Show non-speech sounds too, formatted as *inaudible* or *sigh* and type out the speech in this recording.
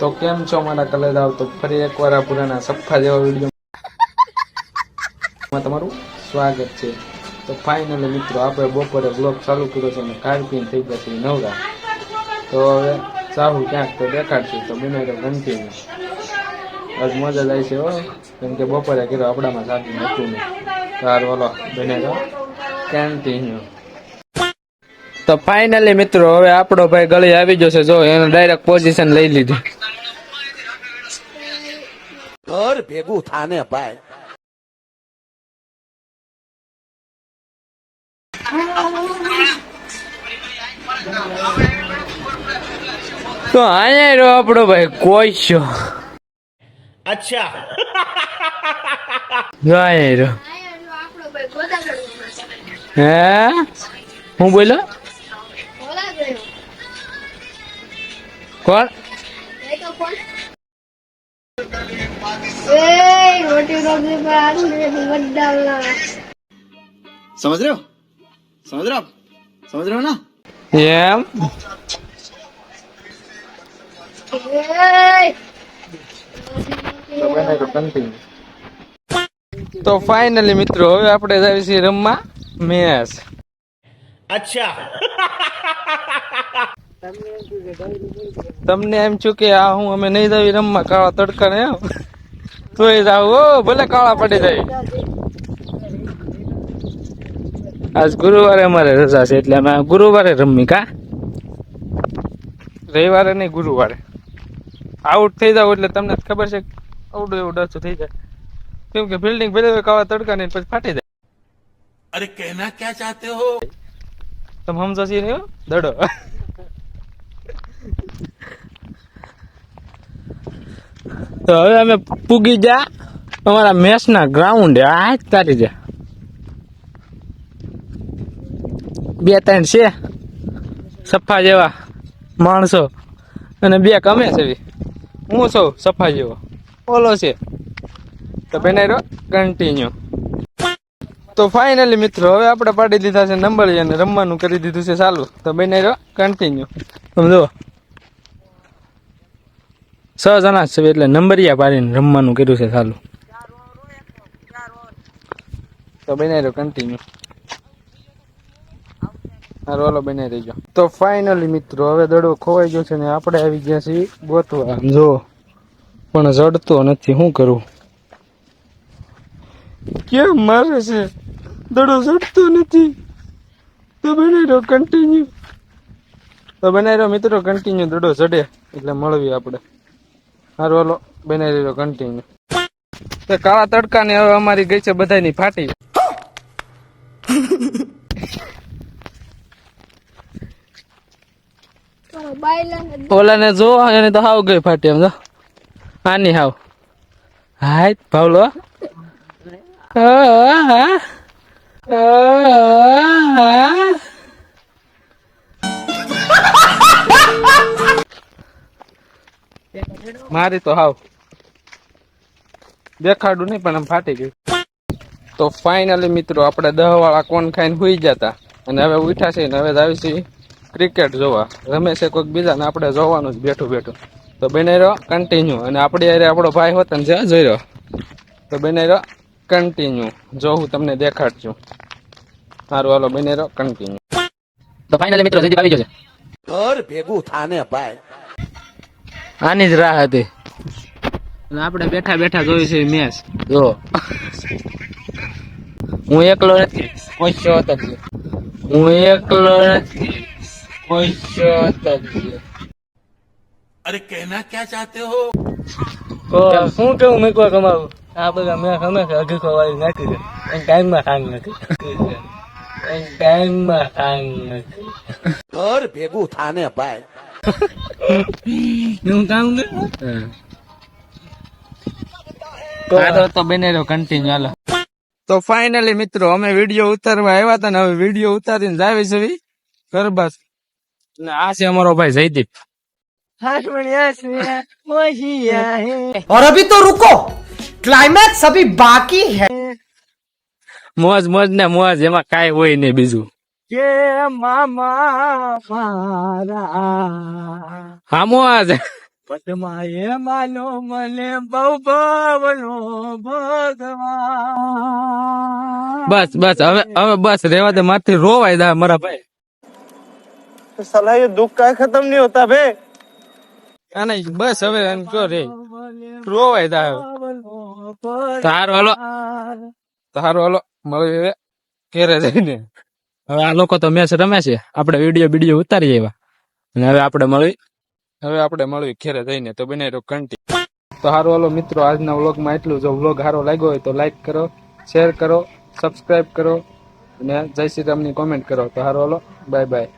તો કેમ છો મારા કલેદાવ? તો ફરી એકવાર આ પુરાના સફા જેવા વિડીયોમાં તમારું સ્વાગત છે. તો ફાઇનલી મિત્રો, આપણે બપોરે બ્લોગ ચાલુ કર્યો છે અને કાર્પિન થઈ ગયા છે નવરા. તો હવે સાહુ ક્યાંક તો દેખાડશું, તો બને તો કન્ટિન્યુ આજ મજા જાય છે હો. કેમ કે બપોરે કર્યો આપણામાં સાચું નહોતું નહીં તાર બોલો બને તો કન્ટિન્યુ તો ફાઇનલી મિત્રો, હવે આપણો ભાઈ ગળી આવી જશે જો એને ડાયરેક્ટ પોઝિશન લઈ લીધી. ઘર ભેગું થાને ભાઈ. તો અહીંયા રહ્યો આપણો ભાઈ કોઈ છો? અચ્છા. અહીંયા રહ્યો. હે? હું બોલો કોણ? રોટી રોટી પર આલू બધા સમજ રહ્યો? સમજ રહ્યો? સમજ રહ્યો ના? એમ? તો ફાઇનલી મિત્રો હવે આપણે જાય છીએ રમવા. મેચ. અચ્છા. તમને એમ છું કે આ હું અમે નહીં જાવી રમવા કાળા તડકા ને તોય જાવ ઓ ભલે કાળા પડી જાય. આજ ગુરુવારે અમારે રજા છે એટલે અમે ગુરુવારે રમી કા? રવિવારે નહીં ગુરુવારે. આઉટ થઈ જાવ એટલે તમને ખબર છે અવડું એવું ડરતું થઈ જાય. કેમ કે બિલ્ડિંગ ભલે કાળા તડકા ને પછી ફાટી જાય. અરે કહેના ક્યાં ચાહતે હો? તમે સમજો છીએ દડો. તો હવે અમે પૂગી જા અમારા મેચના ગ્રાઉન્ડે આ જ તારી જા બે ત્રણ છે. સફા જેવા માણસો. અને બે કમે છે હું છું સફા જેવો. ઓલો છે. તો બનાવી કન્ટિન્યુ તો ફાઇનલી મિત્રો, હવે આપણે પાડી દીધા છે નંબર અને રમવાનું કરી દીધું છે ચાલુ. તો બને રહ્યો? કન્ટિન્યુ સમજો છ જણા છે એટલે નંબરિયા પાડીને રમવાનું કર્યું છે ચાલુ. તો બનાવી રહ્યો કન્ટિન્યુ હારો બનાવી બને રહીજો. તો ફાઇનલી મિત્રો, હવે દડો ખોવાઈ ગયો છે ને આપણે આવી ગયા છીએ ગોતવા. જો, પણ જડતો નથી, શું કરું? કેમ મારે છે? દડો ચડતો નથી. તો બનાવી રહ્યો કન્ટિન્યુ તો બનાવી રહ્યો મિત્રો કન્ટિન્યુ દડો ચડે એટલે મળવી આપણે. સારું હાલો, બનાવી રહ્યો કન્ટિન્યુ તે કાળા તડકા ને હવે અમારી ગઈ છે બધાની ફાટી. ઓલા ને જો એને તો હાવ ગઈ ફાટી એમ, જો. આની હાવ. હાય, ભાવલો, હા. હા આ. મારી તો હાવ. દેખાડું નહીં પણ આમ ફાટી ગયું. તો ફાઇનલી મિત્રો આપણે દહ વાળા કોણ ખાઈને હુઈ જતા? અને હવે ઉઠ્યા છે ને હવે આવી છીએ ક્રિકેટ જોવા. રમે છે કોઈક બીજાને આપણે જોવાનું જ બેઠું બેઠું. તો બને રહ્યો કન્ટિન્યુ અને આપણી અરે આપણો ભાઈ હોત ને જ્યાં જોઈ રહ્યો. તો બને રહ્યો કન્ટિન્યુ જો હું તમને દેખાડશું સારું હાલો બને રહ્યો કન્ટિન્યુ તો ફાઇનલી મિત્રો જલ્દી આવી જશે ઘર ભેગું થાને ભાઈ. આની જ રાહ હતી. આપણે બેઠા બેઠા જોયું છે મેચ જો. હું એકલો નથી કોઈ શોત જ. હું એકલો નથી કોઈ શોત જ. અરે કહેના ક્યાં ચાહતે હો? તો શું કેવું મેં કોઈ કમાવું આ બધા મેં અમે અઘી ખવાડી નાખી એમ ટાઈમ ટાઈમમાં ખાંગ નથી. *laughs* એને ટાઈમમાં ખાંગ નથી. ઘર ભેગું થાને ભાઈ. હું કામ તો તો બને રહ્યો કન્ટિન્યુ હાલો તો ફાઇનલી મિત્રો અમે વિડીયો ઉતારવા આવ્યા હતા ને હવે વિડીયો ઉતારીને જાવી છે ગરબા ને આ છે અમારો ભાઈ જયદીપ और अभी तो रुको क्लाइमैक्स अभी बाकी है મોજ મોજ ને મોજ એમાં કાંઈ હોય નહીં બીજું કે મામા મારા હામો આજ. એ માલો મને બહુ ભાવનો ભગવાન. બસ બસ હવે હવે બસ રેવા દે મારથી રોવાય દા મારા ભાઈ. સલાહ એ દુઃખ કાંઈ ખતમ નહીં હોતા ભે અને બસ હવે એમ કયો રે. રોવાય દા તારો વાલો તારો હલો મળ્યો ઘેરે જઈને. હવે આ લોકો તો મેચ રમે છે. આપણે વીડિયો વીડિયો ઉતારી આવ્યા. અને હવે આપણે મળી હવે આપણે મળવી ઘેરે જઈને તો બને રહ્યો કંટી તો હારો, હાલો મિત્રો, આજના વ્લોગમાં એટલું જો. વ્લોગ સારો લાગ્યો હોય તો લાઈક કરો શેર કરો સબસ્ક્રાઇબ કરો, અને જય શ્રી રામની કોમેન્ટ કરો. તો હારો, હાલો. Bye bye